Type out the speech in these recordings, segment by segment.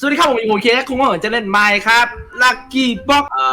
สวัสดีครับผมอีโมเคสคุณว่าจะเล่นไมค์ครับลัคกี้บ็อกเอ่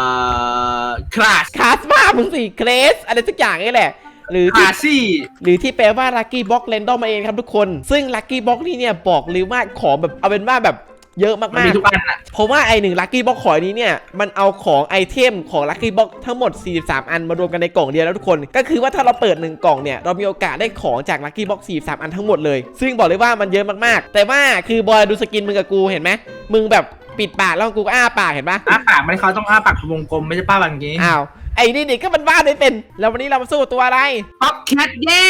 อคลาสคาสมามึงสิเครสอะไรสักอย่างนี่แหละ หรือคที่ลาซี่หรือที่แปลว่า Lucky Box Random มาเองครับทุกคน ซึ่ง Lucky Box นี่เนี่ยบอกเลยว่าของแบบเอาเป็นว่าแบบ เยอะมันมากมีทุกอันอะๆเพราะว่าไอหนึ่ง Lucky Box ขอยนี้เนี่ย มันเอาของไอเทมของ Lucky Box ทั้งหมด 43 อันมารวมกันในกล่องเดียวแล้วทุกคน ก็คือว่าถ้าเราเปิด 1 กล่องเนี่ย เรามีโอกาสได้ของจาก Lucky Box 43 อันทั้งหมดเลย ซึ่งบอกเลยว่ามันเยอะมากๆ แต่ว่าคือบอยดูสกินมึงกับกูเห็นไหมมึงแบบปิดปากแล้วกูก็อ้าปากเห็นปะอ้าปากไม่ได้เขาต้องอ้าปากวงกลมไม่ใช่ป้าแบบนี้อ้าว ไอ้นี่นี่ก็มันวาดไม่เป็น แล้ววันนี้เรามาสู้กับตัวอะไร ป๊อปแคทเย้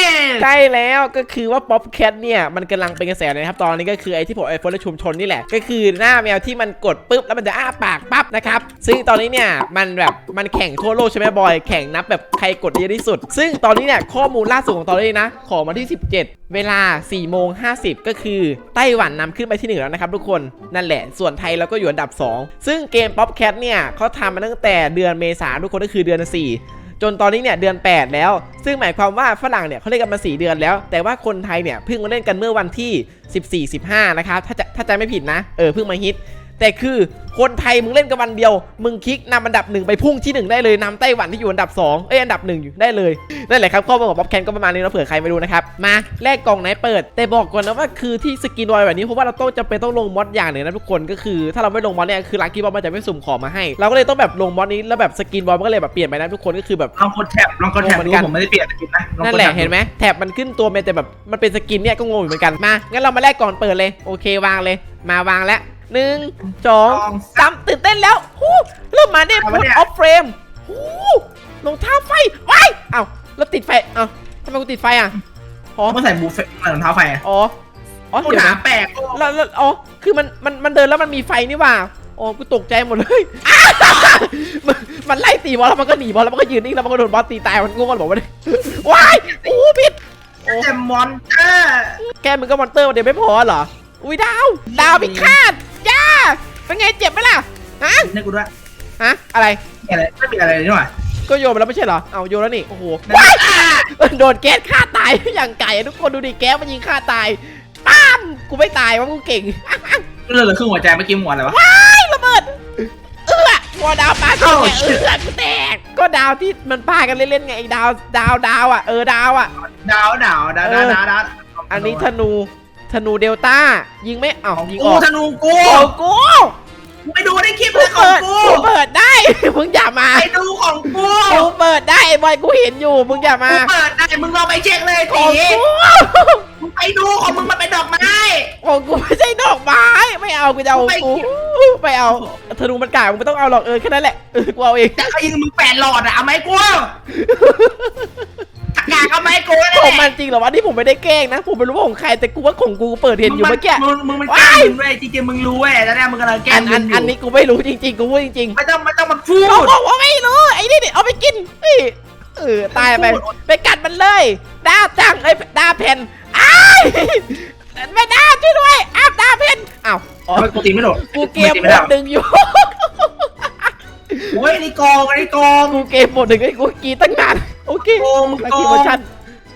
ใช่แล้วก็คือว่าป๊อปแคทเนี่ยมันกำลังเป็นกระแสเลยนะครับ ตอนนี้ก็คือไอ้ที่ผมไอโฟนและชุมชนนี่แหละ ก็คือหน้าแมวที่มันกดปุ๊บแล้วมันจะอ้าปากปั๊บนะครับ ซึ่งตอนนี้เนี่ยมันแบบมันแข่งทั่วโลกใช่ไหมบอย แข่งนับแบบใครกดเยอะที่สุด ซึ่งตอนนี้เนี่ยข้อมูลล่าสุดของตอนนี้นะ ขอมาที่ 17 เวลา4โมง50 ก็คือไต้หวันนำขึ้นไปที่หนึ่งแล้วนะครับทุกคนนั่นแหละส่วนไทยเราก็อยู่อันดับ 2 ซึ่งเกมป๊อปแคทเนี่ยเขาทำมาตั้งแต่เดือนเมษาทุกคนก็คือเดือน 4 จนตอนนี้เนี่ยเดือน 8 แล้ว ซึ่งหมายความว่าฝรั่งเนี่ยเขาเล่นกันมา 4 เดือนแล้ว แต่ว่าคนไทยเนี่ยเพิ่งมาเล่นกันเมื่อวันที่ 14 15 นะครับถ้าจะถ้าใจไม่ผิดนะเออเพิ่งมาฮิต แต่คือคนไทยมึงเล่นกันวันเดียว มึงคลิกนำอันดับหนึ่งไปพุ่งที่หนึ่งได้เลยนำไต้หวันที่อยู่อันดับสองเอ้ยอันดับหนึ่งอยู่ได้เลยนั่นแหละครับข้อมูลของป๊อปแคนก็ประมาณนี้นะเผื่อใครไม่รู้นะครับมาแลกกล่องไหนเปิด แต่บอกก่อนนะว่าคือที่สกินวอยแบบนี้เพราะว่าเราต้องจะเป็นต้องลงมอดอย่างหนึ่งนะทุกคนก็คือ ถ้าเราไม่ลงมอดเนี่ยคือลักกี้บอลมันจะไม่สุ่มของมาให้ เราก็เลยต้องแบบลงมอดนี้แล้วแบบสกินวอยมันก็เลยแบบเปลี่ยนไปนะทุกคนก็คือแบบลองกดแท็บลองกดแท็บเหมืดูอนกันผมไม่ได้เปลี่ยนสกินนะองนั่นกดแหละท็บดูเห็นไหมแถบมันขึ้นตัวเมนแต่แบบมันเป็นสกินเนี่ยก็งงอยู่เหมือนกันมางั้นเรามาแลกก่อนเปิดเลยโอเควางเลย มาวางแล้ว หนึ่งสองสามตื่นเต้นแล้วหูเริ่มมาเนี่ยพุทออฟเฟรมหูรองเท้าไฟว้ายเอ้าแล้วติดไฟเอ้าทำไมกูติดไฟอะอ๋อเขาใส่บูเฟ่รองเท้าไฟอะอ๋ออ๋อกูเดี๋ยวถามนะแปลกแล้วแล้วอ๋อคือมันมันมันเดินแล้วมันมีไฟนี่หว่าอ๋อกูตกใจหมดเลยอ้ามันมันไล่ตีบอลแล้วมันก็หนีบอลแล้วมันก็ยืนนิ่งแล้วมันก็โดนบอลตีตายมันงงกันบอกว่าเนี่ยว้ายโอ้ผิดเจมมอนเตอร์ แกมึงก็มอนเตอร์วันเดียวไม่พอเหรอ อุ้ยดาว ดาวพิฆาต ย่าเป็นไงเจ็บไหมล่ะฮะนี่กูด้วยฮะอะไรมีอะไรไม่มีอะไรเลยนี่หว่าก็โยนไปแล้วไม่ใช่เหรอเอาโยนแล้วนี่โอ้โหนั่นว้ายอะโดนแก๊สฆ่าตาย อย่างไก่อะทุกคนดูดิแก๊สมันยิงฆ่าตายป้ามกูไม่ตายว่ากูเก่งเลือดเหลือครึ่งหัวใจเมื่อกี้หัวอะไรวะไอ้ระเบิดเอื้อหัวดาวปลาโอ้แกชิเอื้อกูแตกก็ดาวที่มันปากันเล่นๆไงไอ้ดาวดาวดาวอะเออดาวอะ ดาวดาวดาวดาวดาวดาวอันนี้ธนู ธนูเดลต้า ยิงไม่เอ้าของยิงกูออกธนูกูโอ้กูไปดูในคลิปกูเลยของเปิดกูกูเปิดได้ มึงอย่ามาไปดูของกูกูเปิดได้ไอ้บอยกูเห็นอยู่ มึงอย่ามากูเปิดได้มึงลองไปเช็คเลยขตีองกูมึงไปดูของมึงมันเป็นดอกไม้ ของกูไม่ใช่ดอกไม้ไม่เอากูจะเอาของกูไม่เอาธนูมันกากมึงไม่ต้องเอาหรอกเออแค่นั้นแหละเออกูเอาเองจะเขายิงมึงแปดหลอดอะเอาไหมกู ตะกากเอาไหมกูนั่นขแหองมัละนจริงเหรอวะนี่ผมไม่ได้แกล้งนะ ผมไม่รู้ว่าของใครแต่กูว่าของกูเปิดเห็นอยู่เมื่อกี้ มึงมึงมันแกล้งมึงเว้ยจริงๆมึงรู้เว้ยแล้วเนี่ยมึงกำลังแกล้อังนมึอันงออันยู่นี้กูไม่รู้จริงๆกูพูดจริงไม่ต้องไม่ต้องมาพูๆเขาด บอกว่าไม่รู้ไอ้นี่นี่เอาไปกินเฮ้ยเออตายไปไปกัดมันเลยดาจังไอ้ยดาเพนอ้ายไม่ดาช่วยด้วยอ้าวดาเพนอ้าวอ๋อทำไมกูตีไม่โดดกูเกมตีหมไม่ได้ดหนึ่งอยู่ โอ้ยนี่โกงอันนี่โกงกูเกมหมดหนึ่งไอ้กูกรีดตั้งนาน โอเคโกงมึงลักโกกี้งเวอร์ชัน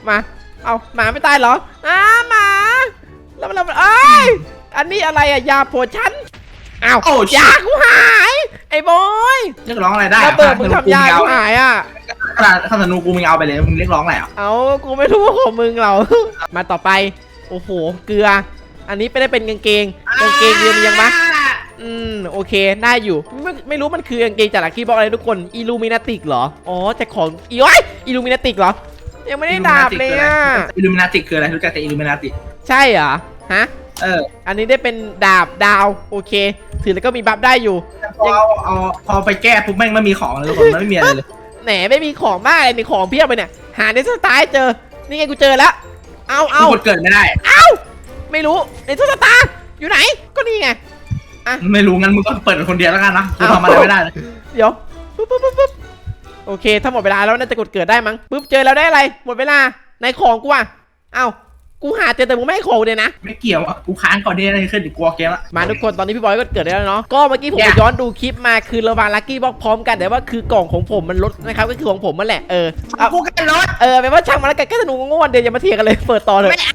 มา เอาหมาไม่ตายเหรออ้าหมา แล้วมันแล้วมันเอ้ย อันนี้อะไรอะยาโผชันอ้าวโอ้ชิ ยากูหาย ไอ้บอยเรียกร้องอะไรได้ระเบิดมึงทำยากูหายอะ ขนาดขนาดนูกูมึงเอาไปเลยมึงเรียกร้องอะไรอะเอากูไม่รู้ว่าของมึงเรา มาต่อไป โอ้โห เกลือ อันนี้ไม่ได้เป็นกางเกง กางเกงเรียนยังปะอืม โอเคได้อยู่ ไม่ไม่รู้มันคือกางเกงจากลักกี้บอกอะไรทุกคน อิลูมินาติกเหรอ อ๋อจากของอีไอย อิลูมินาติกเหรอ ยังไม่ได้ดาบเลยอะ อิลูมินาติคืออะไรรู้จักแต่อิลูมินาติใช่เหรอ ฮะ เอออันนี้ได้เป็นดาบดาว โอเค ถือแล้วก็มีบัฟได้อยู่พอเอาเอาพอไปแก้ปุ๊บแม่งไม่มีของเลยทุกคนมันไม่มีอะไรเลยแหนไม่มีของมากเลยในของเพียบไปเนี่ย หาในสไตล์เจอ นี่ไงกูเจอแล้ว เอาเอากูกดเกิดไม่ได้ ไม่รู้ในสตาร์อยู่ไหน ก็นี่ไง ไม่รู้งั้นมึงก็เปิดเป็นคนเดียวแล้วกันนะกูทำอะไรไม่ได้เลยเดี๋ยวปุ๊บปุ๊บปุ๊บปุ๊บ โอเค ถ้าหมดเวลาแล้วน่าจะกดเกิดได้มั้งปุ๊บเจอแล้วได้อะไร หมดเวลาในของกูอะเอ้ากูหาเจอแต่มึงไม่ให้ของเลยนะ ไม่เกี่ยวอะกูค้างก่อนที่อะไรขึ้นดิกลัวเกมละ มาทุกคนตอนนี้พี่บอยก็เกิดได้แล้วเนาะ ก็เมื่อกี้ผมแย่ไปย้อนดูคลิปมาคือเราวางลัคกี้บ็อกพร้อมกันแต่ว่าคือกล่องของผมมันลดนะครับก็คือของผมมันแหละเออเอากูกันรถเออแปลว่าช่างมันแล้วกันก็สนุกง่วนเดี๋ยวอย่ามาเถียงกันเลยเปิดต่อเลย ไม่เอาไม่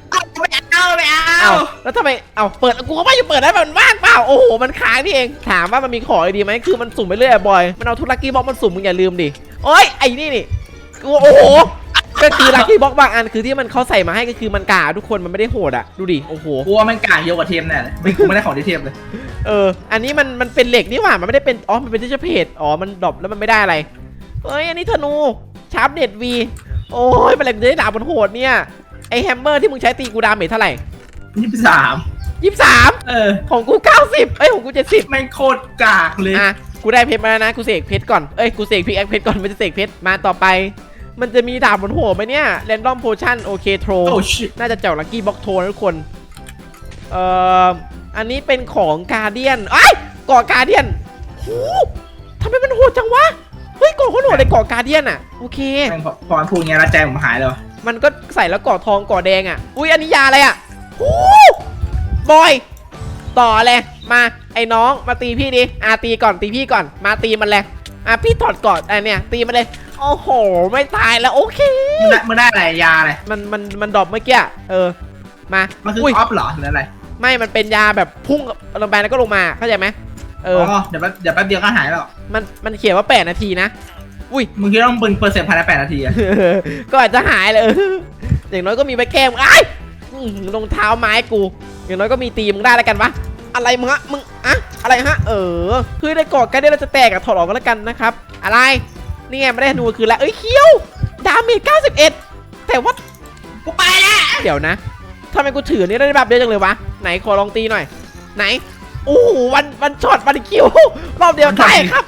เอาเอาไม่เอา เอ้าแล้วทำไมเอ้าเปิดกูก็ไม่อยู่เปิดได้มันว่างเปล่าโอ้โหมันค้างนี่เองถามว่ามันมีของอะไรดีไหมคือมันสุ่มไปเรื่อยอะบอยมันเอาทุกลักกี้บ็อกมันสุ่มมึงอย่าลืมดิโอ้ยไอ้นี่นี่กูโอ้โหก็คือลักกี้บ็อกบางอันคือที่มันเขาใส่มาให้ก็คือมันกาทุกคนมันไม่ได้โหดอะดูดิโอ้โหกลัวมันกากเยอะกว่าเทมแน่เลยไม่กูไม่ได้ของที่เทมเลย เออ อันนี้มันมันเป็นเหล็กนี่หว่า มันไม่ได้เป็น อ๋อ มันเป็นที่จะเพจอ๋อ มันดรอปแล้วมันไม่ได้อะไรเอ้ย อันนี้ธนู ชาร์ปเน็ตวี โอ้ยเป็นเหล็กจะได้ดาบบนโหดเนี่ย ไอแฮมเมอร์ที่มึงใช้ตีกูดาเมจเท่าไหร่ยี่สิบสามยี่สิบสามเออของกูเก้าสิบเอ้ยของกูเจ็ดสิบแม่งโคตรกากเลยอะกูได้เพชรมาแล้วนะกูเสกเพชรก่อนเอ้ยกูเสกพิกแอคเพชรก่อนมันจะเสกเพชรมาต่อไป มันจะมีดาบบนหัวไหมเนี่ยแรนดอมโพชั่นโอเคโทรโอ้ชิตน่าจะเจ้าลักกี้บ็อกโทนะทุกคนเอ่ออันนี้เป็นของกาเดียนไอ้ยก่อกาเดียนหูทำไมมันโหดจังวะเฮ้ยก่อเขาโหดเลยก่อกาเดียนอะโอเคแม่งพอพอมันพูดอย่างเงี้ยแล้วใจผมหายเลยวะ มันก็ใส่แล้วก่อทองก่อแดงอะ อุ้ยอันนี้ยาอะไรอะหูบอย ต่อเลยมาไอ้น้องมาตีพี่ดิอะตีก่อนตีพี่ก่อน มาตีมันเลยอะพี่ถอดก่อนอะเนี่ยตีมันเลยโอ้โห ไม่ตายแล้วโอเคมึงได้มึงได้อะไรยาอะไรมันมันมันดรอปเมื่อกี้อะเออมามันคืออุ้ยออฟเหรอหรืออะไรไม่มันเป็นยาแบบพุ่งลงไปแล้วก็ลงมาเข้าใจไหมเออ๋ออเดี๋ยวแป๊บเดี๋ยวแป๊บเดียวก็หายแล้วมันมันเขียนว่า 8 นาทีนะ อุ้ยมึงคิดว่ามึงเป็นเปอร์เซ็นต์ภายในแปดนาทีอะก็อาจจะหายเลยอย่างน้อยก็มีไปแก้มไอ้ายรองเท้าไม้กู อย่างน้อยก็มีตีมึงได้แล้วกันวะอะไรมึงฮะมึงอะอะไรฮะ เออคือในกอดกันเดี๋ยวเราจะแตกอะถอดออกกันแล้วกันนะครับ อะไรนี่ไงไม่ได้ธนูคือแล้วเอ้ยเคี้ยวดาเมจ91 แต่ว่ากูไปแล้วเดี๋ยวนะทำไมกูถือนี่ได้แบบเดียอะจังเลยวะไหนขอลองตีหน่อย ไหนโอ้โหวันวันช็อตวันคิวรอบเดียวตายครับ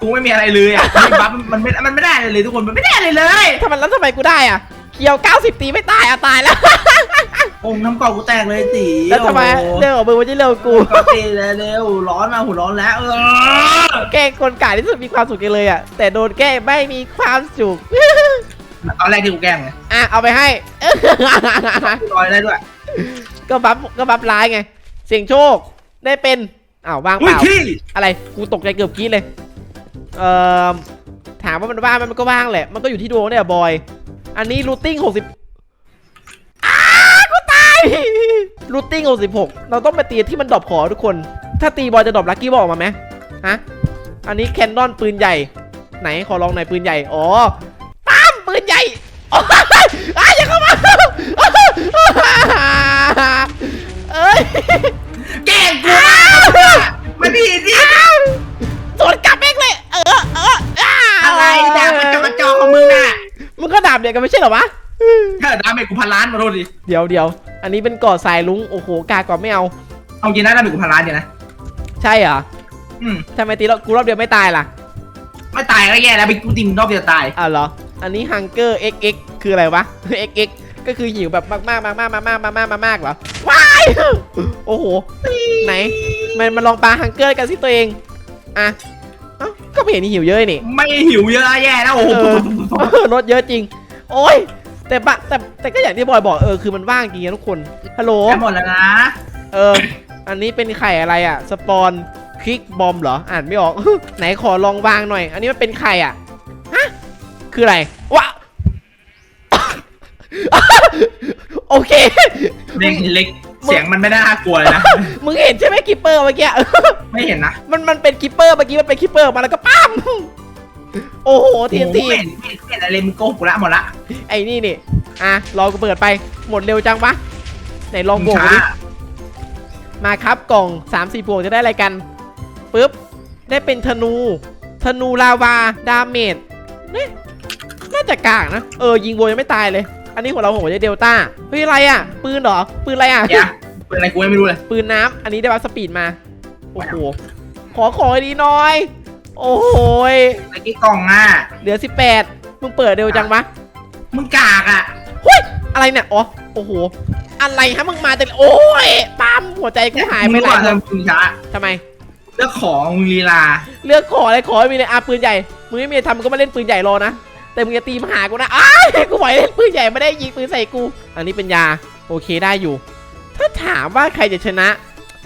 กูไม่มีอะไรเลยอะไอ้บัฟมันไม่มันไม่ได้เลยเลยทุกคนมันไม่ได้เลยเลยทำไมแล้วทำไมกูได้อะเคียว 90 ตีไม่ตายอะตายแล้ว องค์น้ำกรอกกูแตกเลยตีแล้วทำไมเรื่องของมึงไม่ใช่เรื่องของกูก็ตีเลยเร็วร้อนมาหูร้อนแล้วเออแกล้งคนกาที่สุดมีความสุขกันเลยอะแต่โดนแกล้งไม่มีความสุขตอนแรกที่กูแกล้งไงอะเอาไปให้กูลอยได้ด้วย ก็บัฟก็บัฟร้ายไง เสียงโชคได้เป็นอ้าวว่างเปอุ้ยล่าที่อะไรกูตกใจเกือบกรีดเลย เอ่อถามว่ามันว่างไหมมันก็ว่างแหละ มันก็อยู่ที่ดวงเนี่ยบอย อันนี้รูทติ้ง60อ้ากูตายรูทติ้ง66เราต้องไปตีที่มันดรอปขอทุกคน ถ้าตีบอยจะดรอปลักกี้บอกมาไหมฮะ อันนี้แคนนอนปืนใหญ่ ไหนขอลองหน่อยปืนใหญ่ อ๋อปั้มปืนใหญ่โอ้ยอ้ายอย่าเข้ามาเอ้ยแกล้งกูไม่ดีดิาบเดียวกันไม่ใช่เหรอวะ ถ้าดาเมจกูพันล้านมาโทษดิ เดี๋ยวเดี๋ยวอันนี้เป็นกอดสายลุงโอ้โหกากอดไม่เอา เอาจริงนะดาเมจกูพันล้านอยู่นะ ใช่เหรออืมทำไมตีรอบกูรอบเดียวไม่ตายล่ะไม่ตายก็แย่แล้วไปกูตีมรอบเดียวตาย อ้าวเหรอ อันนี้ Hunger XX คืออะไรวะ XX ก็คือหิวแบบมากๆมากๆมากๆมากๆมากๆมากๆมากๆเหรอว้ายโอ้โหไหนมันมาลองปลา Hunger กันสิตัวเองอะเอ้าก็ไม่เห็นหิวเยอะนี่ไม่หิวเยอะแย่แล้วโอ้โหเออ รถเยอะจริง โอ้ยแต่บะแต่แต่ก็อย่างที่บอยบอกเออคือมันว่างจริงนะทุกคนฮัลโหลแค่หมดแล้วนะ เออ อันนี้เป็นไข่อะไรอะ สปอนคลิกบอมเหรออ่านไม่ออก ไหนขอลองวางหน่อย อันนี้มันเป็นไข่อะฮะคืออะไรวะโอเคเล็กเล็กเสียงมันไม่ได้น่ากลัวเลยนะ มึงเห็นใช่ไหมคิปเปอร์เมื่อกี้ไม่เห็นนะ มันมันเป็นคิปเปอร์เมื่อกี้มันเป็นคิปเปอร์มาแล้วก็ปั้ม โอ้โหทีนทีไม่เห็นไม่เห็นอะไรมึงโกหกละหมดละไอ้นี่นี่อะรอกูเปิดไปหมดเร็วจังปะไหนลองมึโบงกช้าดิมาครับกล่อง3 4พวงจะได้อะไรกันปุ๊บได้เป็นธนู ธนูลาวาดาเมจเนี่ยน่าจะกากนะเออยิงโบยังไม่ตายเลย อันนี้ของเราของจะเดลต้าเฮ้ยอะไรอะ ปืนเหรอ ปืนอะไรอะเดี๋ยวเป็นอะไรกูยังไม่รู้เลย ปืนน้ำอันนี้ได้บัฟสปีดมาโอ้โหขอของดีหน่อย โอ้โหยไอ้กี้กล่องอะ เหลือ 18 มึงเปิดเร็วจังวะมึงกากอะหุ้ยอะไรเนี่ยอ๋อโอ้โห อะไรฮะมึงมาแต่โอ้ยปั๊มหัวใจกูหายไปไหนมึงหมว่าดมึงช้าทำไมเลือกของมึงลีลา เลือกขออะไรขอให้มีเลยอะปืนใหญ่ มึงไม่มีอะไรทำมึงก็มาเล่นปืนใหญ่รอนะ แต่มึงจะตีมาหากูนะอ้ายกูไหวเล่นปืนใหญ่ไม่ได้ยิงปืนใส่กู อันนี้เป็นยาโอเคได้อยู่ ถ้าถามว่าใครจะชนะ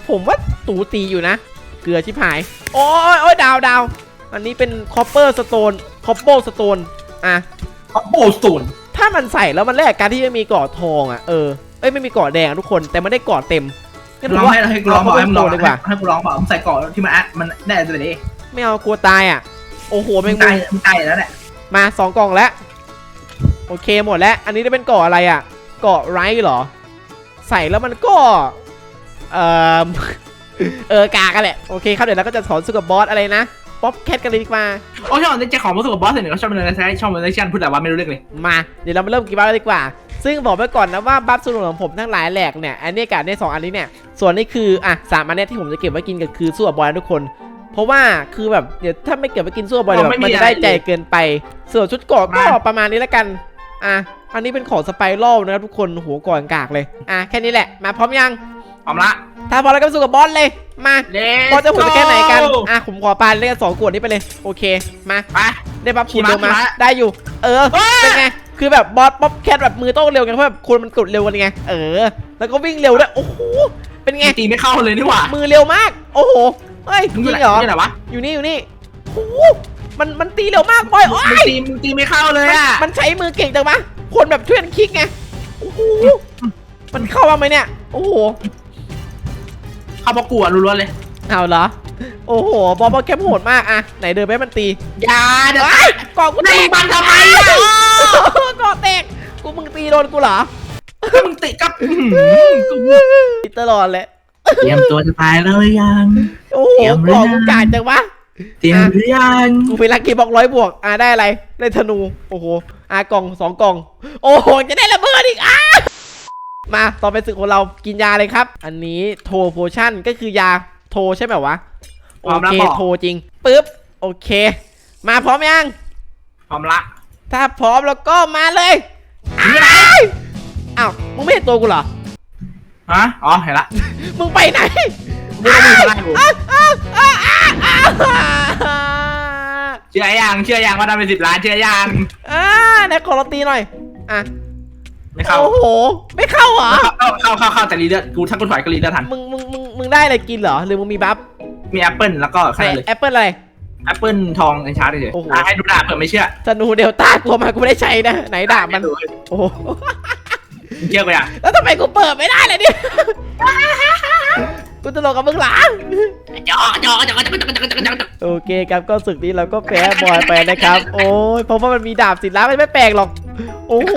ผมว่าตูตีอยู่นะ เกลือชิบหาย โอ้ยโอ้ยดาวดาว อันนี้เป็นคอปเปอร์สโตนคอปโปสโตนอะเขาโบสูนถ้ามันใส่แล้วมันแลกการที่ไม่มีเกาะทองอะเออไปอ้ยไม่มีเกาะแดงทุกคนแต่ไม่ได้เกาะเต็มงั้นลองให้ให้กูลองบอกให้มึงลองดีกว่าให้กูลองบอกมึงใส่เกาะที่มันอะมันได้ตัวนี้ไม่เอากลัวตายอะโอ้โหแมมึงงมุตายมมึงตายแล้วแหละมาสองกล่องแล้วโอเคหมดแล้ว อันนี้จะเป็นเกาะอะไรอะ เกาะไรเหรอ ใส่แล้วมันก็เออ เออกากันแหละโอเคครับเดี๋ยวเราก็จะสอนสู้กับบอสอะไรนะ ป๊อปแคทกันเลยดีกว่า โอ้ชอบเจ๊ของมาสู้กับบอสเสร็จก็ชอบเป็นอะไรใช้ชอบเป็นอะไรชันพูดแต่ว่าไม่รู้เรื่องเลย มาเดี๋ยวเรามาเริ่มกี่บัฟกันดีกว่า ซึ่งบอกไว้ก่อนนะว่าบัฟสนุนของผมทั้งหลายแหลกเนี่ยอันนี้กับอันนี้สองอันนี้เนี่ยส่วนนี้คืออะสามอันเนี้ยที่ผมจะเก็บไว้กินก็คือสู้กับบอลนะทุกคน เพราะว่าคือแบบเดี๋ยวถ้าไม่เก็บไว้กินสู้กับบอลเดี๋ยวแบบมันจะได้ใจเกินไป ส่วนชุดเกราะก็ประมาณนี้แล้วกันอะอันนี้เป็นของสไปรัลนะครับทุกคนหัวก่อนกากเลยอะแค่นี้แหละมาพร้อมยังพร้อมละถ้าพร้อมแล้วก็ไปสู้กับบอสเลย มาเลบอสจะหุ่นไปแค่ไหนกัน อะผมขอปานเล่นสองขวดนี้ไปเลย โอเค มา ไป ได้บัฟคูณขี่ม้าเร็วมาขี่ม้าได้อยู่ เออ เป็นไง คือแบบบอสป๊อปแคทแบบมือต้องเร็วไงเพราะแบบคนมันกดเร็วกันไง เออ แล้วก็วิ่งเร็วด้วย โอ้โห เป็นไง ตีไม่เข้าเลยนี่หว่า มือเร็วมาก โอ้โห เฮ้ยจมึงริอยู่งไหนเหรอมึงอยู่ไหนวะอยู่นี่อยู่นี่โอ้โหมันมันตีเร็วมากบอยโอ้มึงยตีมึงตีไม่เข้าเลยอะ มันใช้มือเก่งจังปะคนแบบช่วยกันคลิกไง โอ้โห มันเข้ามาไหมเนี่ย โอ้โห เข้าประกวดล้วนๆเลยเอาเหรอ โอ้โห บอสบอสแคมโหดมากอะไหนเดินไปให้มันตีอย่าเดี๋ยวไอ้ยกองกูแตนั่งกบันทำไมอะกองแตก กูมึงตีโดนกูเหรอมึงติกับอื้อหือกูตีตลอดเลยเตรียมตัวจะตายแล้วหรือยัง โอ้โหเตรียมกหรือองยังกูกาดจังวะ เตรียมหรือยัง กูเป็นลักกี้บ็อกร้อยบวก อะได้อะไร ได้ธนู โอ้โห อะกล่องสองกล่อง โอ้โห จะได้ระเบิดอีกอะ มาต่อไปศึกของเรากินยาเลยครับ อันนี้โทโพชั่นก็คือยาโทใช่ไหมวะโอเคโทจริงปึ๊บโอเค มาพร้อมยัง พร้อมละถ้าพร้อมแล้วก็มาเลยอ้ายอ้าวมึงไม่เห็นตัวกูเหรอ ฮะอ๋อเห็นละมึงไปไหนมึงต้องมือไล่กูอ้าวอ้าวอ้าวอ้าวอ้าวเชื่อยังเชื่อยังว่าได้เป็นสิบล้านเชื่อยังอ่าไหนขอเราตีหน่อย อะ ไม่เข้า โอ้โห ไม่เข้าเหรอ เข้าเข้าเข้าเข้าแต่รีเลือดกูถ้ากูถอยก็รีเลือดทัน มึงมึงมึงมึงได้อะไรกินเหรอ หรือมึงมีบัฟมีแอปเปิลแล้วก็ใส่แค่นั้นเลยแอปเปิลอะไร แอปเปิลทองไอชาร์จเฉยโอ้โหๆอะให้ดูดาบเผื่อไม่เชื่อธนูเดลต้ากลัวมากูไม่ได้ใช้นะ ไหนดาบมันดูโอ้โห เชื่อกูยังแล้วทำไมกูเปิดไม่ได้เลยเนี่ย กูตลกกับมึงหลานจอจอจอจอจอจอจอจอจอโอเคครับก็ศึกนี้เราก็แพ้บอยไปนะครับ โอ้ยเพราะว่ามันมีดาบสินล้ามันไม่แปลกหรอก โอ้โห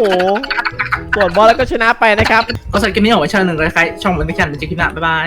ส่วนบอลแล้วก็ชนะไปนะครับ ก็สำหรับคลิปนี้ของไว้ช่องหนึ่งคล้ายๆช่องวันนี้กันเจอกันคลิปหน้าบ๊ายบาย